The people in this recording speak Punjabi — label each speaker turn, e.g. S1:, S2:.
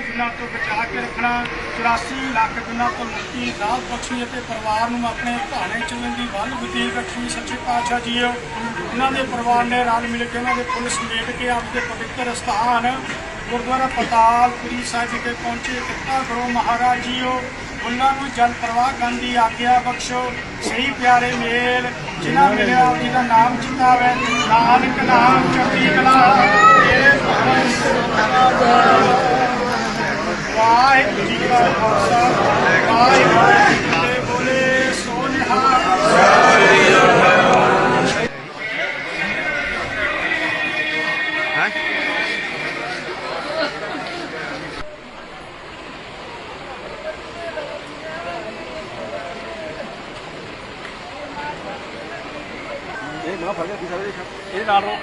S1: ਦਿਨਾਂ ਤੋਂ ਬਚਾ ਕੇ ਰੱਖਣਾ 84 ਲੱਖ ਦਿਨਾਂ ਤੋਂ ਮੁਕਤੀ ਰਾਹਤ ਬਖਸ਼ੀ ਅਤੇ ਪਰਿਵਾਰ ਨੂੰ ਆਪਣੇ ਭਾਣੇ ਚੱਲਣ ਦੀ ਵੱਲ ਬੁੱਧੀ ਬਖਸ਼ੀ ਸੱਚੇ ਪਾਤਸ਼ਾਹ ਜੀਓ, ਉਹਨਾਂ ਦੇ ਪਰਿਵਾਰ ਨੇ ਰਲ ਮਿਲ ਕੇ ਉਹਨਾਂ ਦੇ ਪੁਲਿਸ ਸਮੇਟ ਕੇ ਆਪ ਪਵਿੱਤਰ ਸਥਾਨ ਗੁਰਦੁਆਰਾ ਪਤਾਲਪੁਰੀ ਸਾਹਿਬ ਵਿਖੇ ਪਹੁੰਚੇ। ਕਿਰਪਾ ਕਰੋ ਮਹਾਰਾਜ ਜੀਓ, ਉਹਨਾਂ ਨੂੰ ਜਲ ਪ੍ਰਵਾਹ ਕਰਨ ਦੀ ਆਗਿਆ ਬਖਸ਼ੋ। ਸਹੀ ਪਿਆਰੇ ਮੇਲ, ਜਿਨ੍ਹਾਂ ਮਿਲਿਆ ਆਪ ਜੀ ਦਾ ਨਾਮ ਚਿਤਾਵੇ ਨਾਨਕ ਨਾਮ, ਚੜ੍ਹਦੀ ਕਲਾ। ਵਾਹਿਗੁਰੂ ਜੀ ਕਾ ਖਾਲਸਾ ਵਾਹਿਗੁਰੂ ਜੀ ਕੀ ਬੋਲੇ ਸੋ
S2: ਇਹ ਨਾ ਫੜ ਕਿਸੇ ਦੇ
S1: ਇਹ ਨਾਲ ਰੋ।